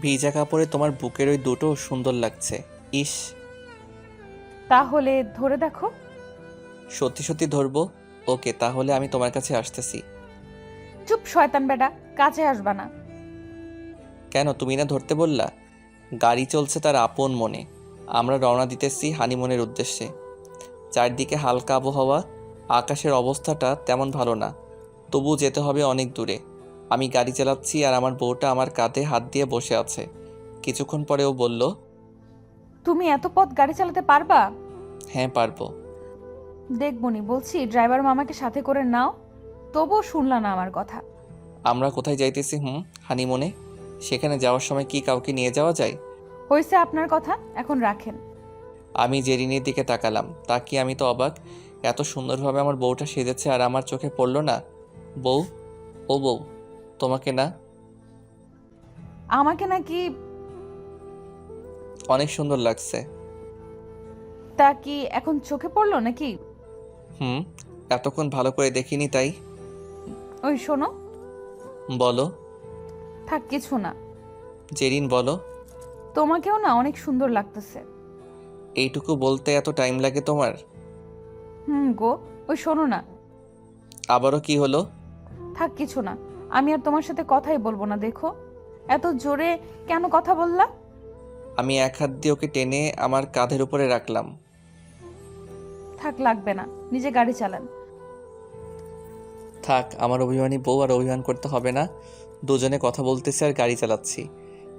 ভিজা কাপড়ে তোমার বুকের ওই দুটো সুন্দর লাগছে। ইস। তাহলে ধরে দেখো। সত্যি সত্যি ধরবো? ওকে তাহলে আমি তোমার কাছে আসতেছি। চুপ শয়তান বেটা কাছে আসবা না। কেন তুমি না ধরতে বললা? গাড়ি চলছে তার আপন মনে। আমরা রওনা দিতেছি হানিমুনের উদ্দেশ্যে। চারদিকে হালকা আবহাওয়া আকাশের অবস্থাটা তেমন ভালো না। তবু যেতে হবে অনেক দূরে। আমি গাড়ি চালাচ্ছি আর আমার বউটা আমার কাঁধে হাত দিয়ে বসে আছে। কিছুক্ষণ পরে ও বলল তুমি এত পথ গাড়ি চালাতে পারবা? হ্যাঁ পারব। দেখবনি বলছি ড্রাইভার মামাকে সাথে করে নাও তবুও শুনলা না আমার কথা। আমরা কোথায় যাইতেছি হুম হানিমুনে? সেখানে যাওয়ার সময় কি কাউকে নিয়ে যাওয়া যায়? হয়েছে আপনার কথা এখন রাখেন। আমি জেরিনের দিকে তাকালাম। তাকিয়ে আমি তো অবাক এত সুন্দরভাবে আমার বউটা সেজেছে আর আমার চোখে পড়ল না। বউ ও বউ। তোমাকে না? আমাকে নাকি অনেক সুন্দর লাগছে। তা কি এখন চোখে পড়ল নাকি? হুম এতক্ষণ ভালো করে দেখিনি তাই। ওই শোনো। বলো। থাক কিছু না। জেরিন বলো। তোমাকেও না অনেক সুন্দর লাগতেছে। এইটুকু বলতে এত টাইম লাগে তোমার? হুম গো ওই শোনো না। আবারও কি হলো? থাক কিছু না। আমি আর তোমার সাথে কথাই বলব না দেখো। এত জোরে কেন কথা বললা? আমি এক হাত দিয়ে ওকে টেনে আমার কাঁধের উপরে রাখলাম। থাক লাগবে না। নিজে গাড়ি চালান। থাক আমার অভিমানী বউ আর অভিমান করতে হবে না। দুজনে কথা বলতেছি আর গাড়ি চালাচ্ছি।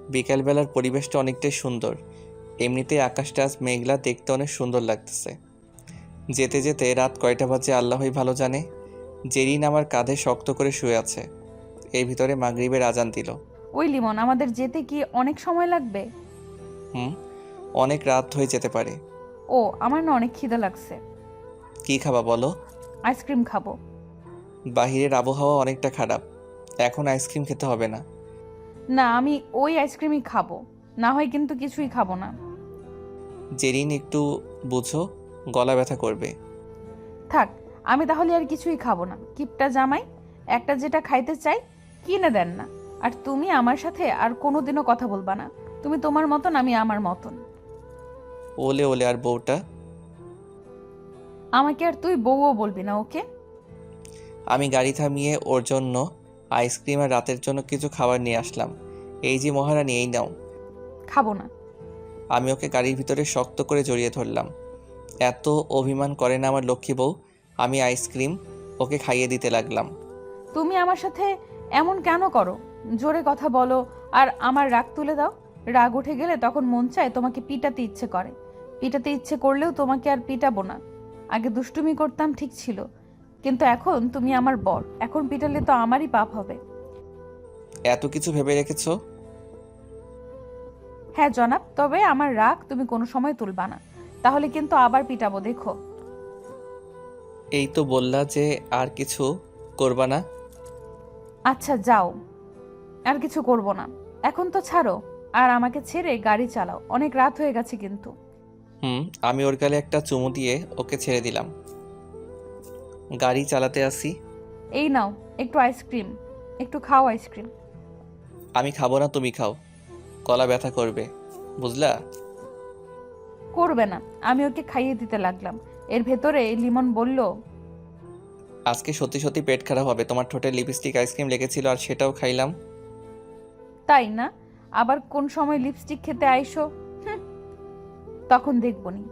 বিকালবেলার পরিবেশটা অনেকটাই সুন্দর। এমনিতেই আকাশটা আজ মেঘলা দেখতে অনেক সুন্দর লাগতেছে। যেতে যেতে রাত কয়টা বাজে আল্লাহই ভালো জানে। জেরিন আমার কাঁধে শক্ত করে শুয়ে আছে। এই ভিতরে মাগরিবের আজান দিল। ওই লিমন আমাদের যেতে কি অনেক সময় লাগবে? হুম অনেক রাত হয়ে যেতে পারে। ও আমার না অনেক খিদে লাগছে। কি খাবা বলো? আইসক্রিম খাব। বাহিরের আবহাওয়া অনেকটা খারাপ। এখন আইসক্রিম খেতে হবে না। না আমি ওই আইসক্রিমই খাব। না হয় কিন্তু কিছুই খাব না। জেরিন একটু বুঝো গলা ব্যথা করবে। থাক আমি তাহলে আর কিছুই খাব না। কিপটা জামাই একটা যেটা খাইতে চাই কিনে দেন না। আর তুমি আমার সাথে আর কোনোদিনও কথা বলবা না। তুমি তোমার মতন আমি আমার মতন। ওলে ওলে আর বউটা? আমাকে আর তুই বউও বলবি না ওকে? আমি গাড়ি থামিয়ে ওর জন্য আইসক্রিম আর রাতের জন্য কিছু খাবার নিয়ে আসলাম। এই যে মহারানী এই নাও। খাব না। আমি ওকে গাড়ির ভিতরে শক্ত করে জড়িয়ে ধরলাম। এত অভিমান করে না আমার লক্ষ্মী বউ আমি আইসক্রিম ওকে খাইয়ে দিতে লাগলাম। তুমি আমার সাথে এমন কেন করো? জোরে কথা বলো আর আমার রাগ তুলে দাও। রাগ উঠে গেলে তখন মন চায় তোমাকে পিটাতে ইচ্ছে করে। পিটাতে ইচ্ছে করলেও তোমাকে আর পিটাবো না। আগে দুষ্টুমি করতাম ঠিক ছিল কিন্তু এখন তুমি আমার বর। এখন পিটালে তো আমারই পাপ হবে। এত কিছু ভেবে রেখেছো? হ্যাঁ জনাব তবে আমার রাগ তুমি কোনো সময় তুলবা না। তাহলে কিন্তু আবার পিটাবো দেখো। এই তো বললা যে আর কিছু করবা না। আচ্ছা যাও। আর কিছু করব না। এখন তো ছাড়ো। আর আমাকে ছেড়ে গাড়ি চালাও। অনেক রাত হয়ে গেছে কিন্তু। হুম আমি ওর গালে একটা চুমু দিয়ে ওকে ছেড়ে দিলাম। গাড়ি চালাতে আসি। এই নাও একটু আইসক্রিম একটু খাও আইসক্রিম আমি খাব না তুমি খাও। গলা ব্যথা করবে। বুঝলা? করবে না। আমি ওকে খাইয়ে দিতে লাগলাম। এর ভেতরে লিমন বলল আজকে সত্যি সত্যি পেট খারাপ হবে। তোমার ঠোঁটে লিপস্টিক আইসক্রিম লেগেছিল আর সেটাও খাইলাম। তাই না? আবার কোন সময় লিপস্টিক খেতে আইসো? হুঁ, তখন দেখবনি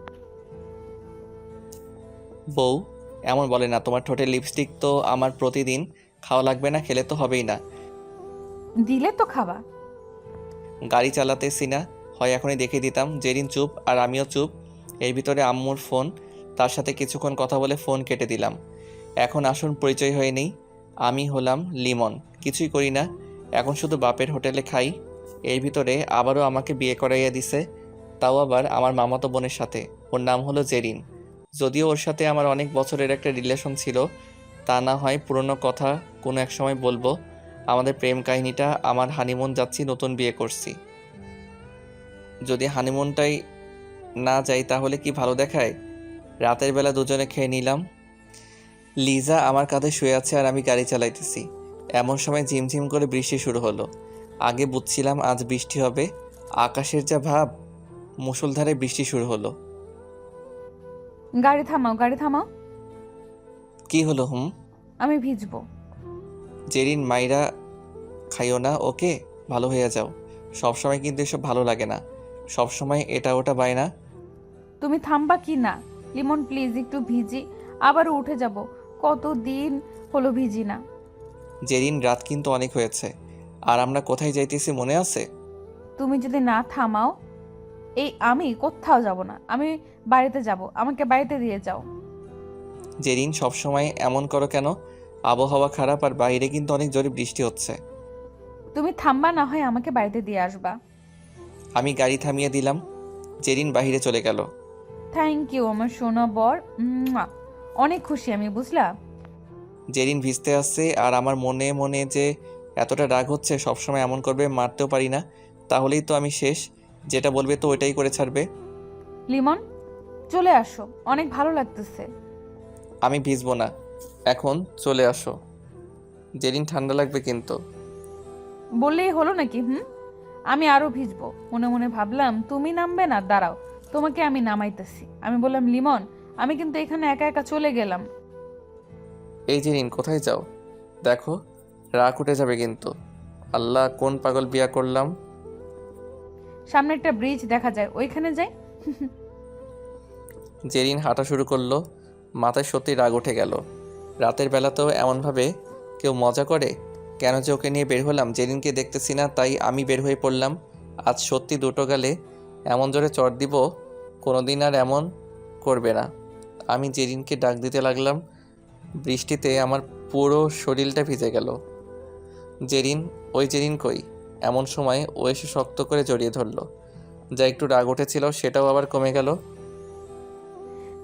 বউ এমন বলে না তোমার ঠোঁটে লিপস্টিক তো আমার প্রতিদিন খাওয়া লাগবে না খেলে তো হবেই না। দিলে তো খাবা। গাড়ি চালাতেছি না হয় এখনই দেখে দিতাম যেদিন চুপ আর আমিও চুপ এর ভিতরে আম্মুর ফোন তার সাথে কিছুক্ষণ কথা বলে ফোন কেটে দিলাম। এখন আসুন পরিচয় হয়ে নেই। আমি হলাম লিমন। কিছুই করি না। এখন শুধু বাপের হোটেলে খাই। এর ভিতরে আবারও আমাকে বিয়ে করাইয়া দিছে। তাও আবার আমার মামাতো বোনের সাথে। ওর নাম হলো জেরিন। যদিও ওর সাথে আমার অনেক বছরের একটা রিলেশন ছিল, তা না হয় পুরনো কথা কোনো এক সময় বলব। আমাদের প্রেম কাহিনীটা আমার হানিমুন যাচ্ছি নতুন বিয়ে করছি। যদি হানিমুনটাই না যাই তাহলে কি ভালো দেখায়? রাতের বেলা দুজনে খেয়ে নিলাম। লিজা আমার কাঁধে শুয়ে আছে আর আমি গাড়ি চালাইতেছি। এমন সময় ঝিমঝিম করে বৃষ্টি শুরু হলো। আগে বুঝছিলাম আজ বৃষ্টি হবে। আকাশের যা ভাব মুষলধারে বৃষ্টি শুরু হলো। গাড়ি থামাও গাড়ি থামাও। কি হলো হুম? আমি ভিজবো। জেরিন মাইরা খাইও না ওকে? ভালো হয়ে যাও। সবসময় কিন্তু এসব ভালো লাগে না। সবসময় এটা ওটা বায় না তুমি থামবা কি না? লিমন প্লিজ একটু ভিজি। আবার উঠে যাব। কত দিন হলো ভিজি না? জেরিন রাত কিন্তু অনেক হয়েছে। আর আমরা কোথায় যাইতেছি মনে আছে? তুমি যদি না থামাও এই আমি কোথাও যাব না। আমি বাড়িতে যাব। আমাকে বাড়িতে দিয়ে যাও। জেরিন সবসময় এমন করো কেন? আবহাওয়া খারাপ আর বাইরে কিন্তু অনেক জোরে বৃষ্টি হচ্ছে। তুমি থামবা না হয় আমাকে বাড়িতে দিয়ে আসবা। আমি গাড়ি থামিয়ে দিলাম। জেরিন বাইরে চলে গেল। থ্যাংক ইউ আমার সোনা বর। মুয়া। অনেক খুশি আমি বুঝলা? যেদিন ভিজতে আসছে আর আমার মনে মনে যে এতটা রাগ হচ্ছে সবসময় এমন করবে মারতেও পারি না। তাহলেই তো আমি শেষ। যেটা বলবে তো ওইটাই করে ছাড়বে। লিমন চলে আসো। অনেক ভালো লাগতেছে। আমি ভিজবো না। এখন চলে আসো। যেদিন ঠান্ডা লাগবে কিন্তু। বললেই হলো নাকি হুম? আমি আরও ভিজবো। মনে মনে ভাবলাম তুমি নামবে না দাঁড়াও। তোমাকে আমি নামাইতেছি। আমি বললাম লিমন আমি কিন্তু এখানে একা একা চলে গেলাম। এই জেরিন কোথায় যাও? দেখো রাগ উঠে যাবে কিন্তু। আল্লাহ কোন পাগল বিয়া করলাম? সামনে একটা ব্রিজ দেখা যায় ওইখানে যাই। জেরিন হাঁটা শুরু করল মাথায় সত্যি রাগ উঠে গেল। রাতের বেলাতেও এমনভাবে কেউ মজা করে? কেন যে ওকে নিয়ে বের হলাম? জেরিনকে দেখতেছি না তাই আমি বের হয়ে পড়লাম। আজ সত্যি দুটো গালে এমন জোরে চড় দিব কোনোদিন আর এমন করবে না। আমি জেরিনকে ডাক দিতে লাগলাম বৃষ্টিতে আমার পুরো শরীরটা ভিজে গেল। জেরিন ওই জেরিন কই এমন সময় ও এসে শক্ত করে জড়িয়ে ধরলো। যা একটু রাগ উঠেছিল সেটাও আবার কমে গেল।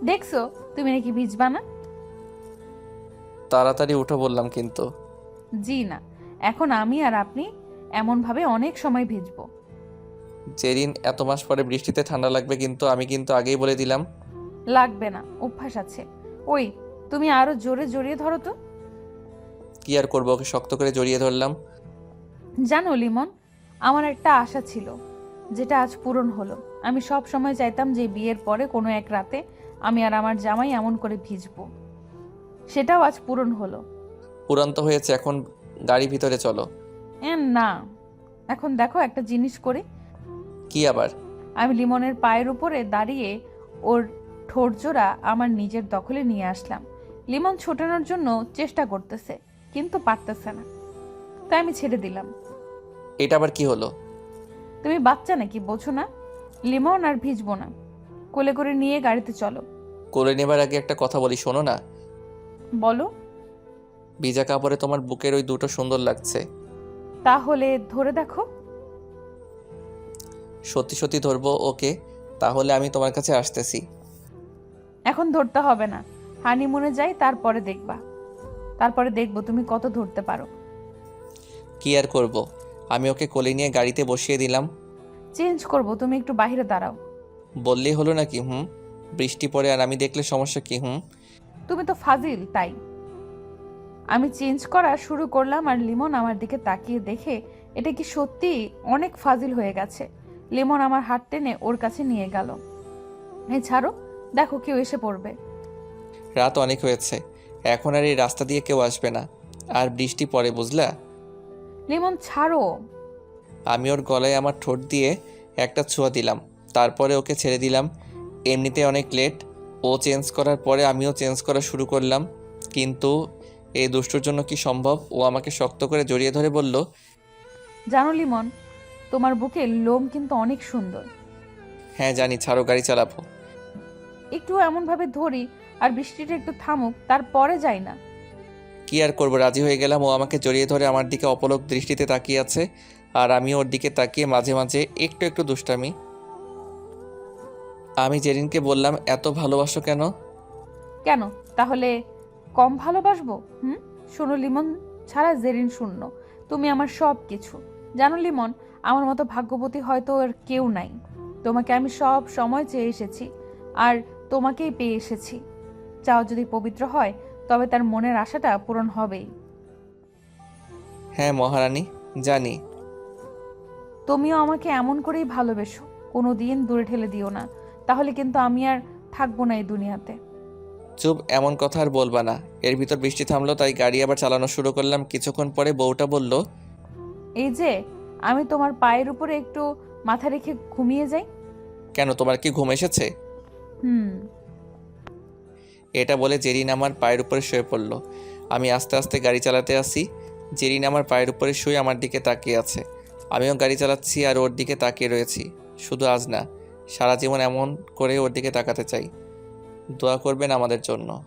দেখছ তুমি নাকি ভিজবা না? তাড়াতাড়ি উঠো বললাম কিন্তু। জি না এখন আমি আর আপনি এমন ভাবে অনেক সময় ভিজবো। জেরিন এত মাস পরে বৃষ্টিতে ঠান্ডা লাগবে কিন্তু আমি কিন্তু আগেই বলে দিলাম লাগবে না অভ্যাস আছে। ওই তুমি আরও জোরে জড়িয়ে ধরো তো। কি আর করব ওকে শক্ত করে জড়িয়ে ধরলাম। জানো লিমন আমার একটা আশা ছিল যেটা আজ পূরণ হলো। আমি সব সময় চাইতাম যে বিয়ের পরে কোনো এক রাতে আমি আর আমার জামাই এমন করে ভিজবো। সেটাও আজ পূরণ হলো। উড়ন্ত হয়েছে এখন গাড়ি ভিতরে চলো। এ না এখন দেখো একটা জিনিস করি। কি আবার? আমি লিমনের পায়ের উপরে দাঁড়িয়ে ওর ঠোঁট জোড়া আমার নিজের দখলে নিয়ে আসলাম। লিমন ছোটানোর জন্য চেষ্টা করতেছে কিন্তু পারতেছে না। তাই আমি ছেড়ে দিলাম। এটা আবার কি হলো? তুমি বাচ্চা নাকি বোঝো না? লিমন আর ভিজবো না। কোলে করে নিয়ে গাড়িতে চলো। কোলে নেবার আগে একটা কথা বলি শোনো না। বলো। ভিজা কাপড়ে তোমার বুকের ওই দুটো সুন্দর লাগছে। তাহলে ধরে দেখো। সত্যি সত্যি ধরবো ওকে। তাহলে আমি তোমার কাছে আসতেছি। এখন ধরতে হবে না। হানিমুনে যাই তারপরে দেখবা। তারপরে দেখব তুমি কত ধরতে পারো। কি আর করব? আমি ওকে কোলে নিয়ে গাড়িতে বসিয়ে দিলাম। চেঞ্জ করব তুমি একটু বাইরে দাঁড়াও। বললেই হলো নাকি হুম? বৃষ্টি পড়ে আর আমি দেখলে সমস্যা কি হুম? তুমি তো ফাজিল তাই। আমি চেঞ্জ করা শুরু করলাম আর লিমন আমার দিকে তাকিয়ে দেখে এটা কি সত্যি? অনেক ফাজিল হয়ে গেছে। লিমন আমার হাত টেনে ওর কাছে নিয়ে গেল। এই ছাড়ো। দেখো কেউ এসে পড়বে। রাত অনেক হয়েছে। এখন আর এই রাস্তা দিয়ে কেউ আসবে না। আর বৃষ্টি পড়ে বুঝলা? লিমন ছাড়ো। আমি ওর গলায় আমার ঠোঁট দিয়ে একটা ছোঁয়া দিলাম। তারপরে ওকে ছেড়ে দিলাম। এমনিতে অনেক লেট ও চেঞ্জ করার পরে আমিও চেঞ্জ করা শুরু করলাম। কিন্তু এই দুষ্টুর জন্য কি সম্ভব? ও আমাকে শক্ত করে জড়িয়ে ধরে বলল জানো লিমন তোমার বুকে লোম কিন্তু অনেক সুন্দর। হ্যাঁ জানি ছাড়ো গাড়ি চালাবো। একটু এমনভাবে ধরি আর বৃষ্টিটা একটু থামুক তারপরে যাই না। কি আর করব রাজি হয়ে গেলাম। ও আমাকে জড়িয়ে ধরে আমার দিকে অপলক দৃষ্টিতে তাকিয়ে আছে আর আমি ওর দিকে তাকিয়ে মাঝে মাঝে একটু একটু দুষ্টামি। আমি জেরিনকে বললাম এত ভালোবাসো কেন? কেন? তাহলে কম ভালোবাসবো? হুম? শোনো লিমন ছাড়া জেরিন শূন্য। তুমি আমার সব কিছু জানো লিমন আমার মতো ভাগ্যবতী হয়তো আর কেউ নাই। তোমাকে আমি সব সময় চেয়ে এসেছি। আর তোমাকেই পেয়ে এসেছি। চাও যদি পবিত্র হয় তবে তার মনের আশাটা পূরণ হবেই। হ্যাঁ মহারানী জানি। তুমিও আমাকে এমন করেই ভালোবেসো কোনো দিন দূরে ঠেলে দিও না। তাহলে কিন্তু আমি আর থাকব না এই দুনিয়াতে। চুপ এমন কথা আর বলবা না। এর ভিতর বৃষ্টি থামলো তাই গাড়ি আবার চালানো শুরু করলাম। কিছুক্ষণ পরে বউটা বলল এই যে আমি তোমার পায়ের উপরে একটু মাথা রেখে ঘুমিয়ে যাই। কেন তোমার কি ঘুম এসেছে? এটা বলে জেরিন আমার পায়ের উপরে শুয়ে পড়ল। আমি আস্তে আস্তে গাড়ি চালাতে আসি। জেরিন আমার পায়ের উপরে শুয়ে আমার দিকে তাকিয়ে আছে। আমিও গাড়ি চালাচ্ছি আর ওর দিকে তাকিয়ে রয়েছি। শুধু আজ না, সারা জীবন এমন করে ওর দিকে তাকাতে চাই। দোয়া করবেন আমাদের জন্য।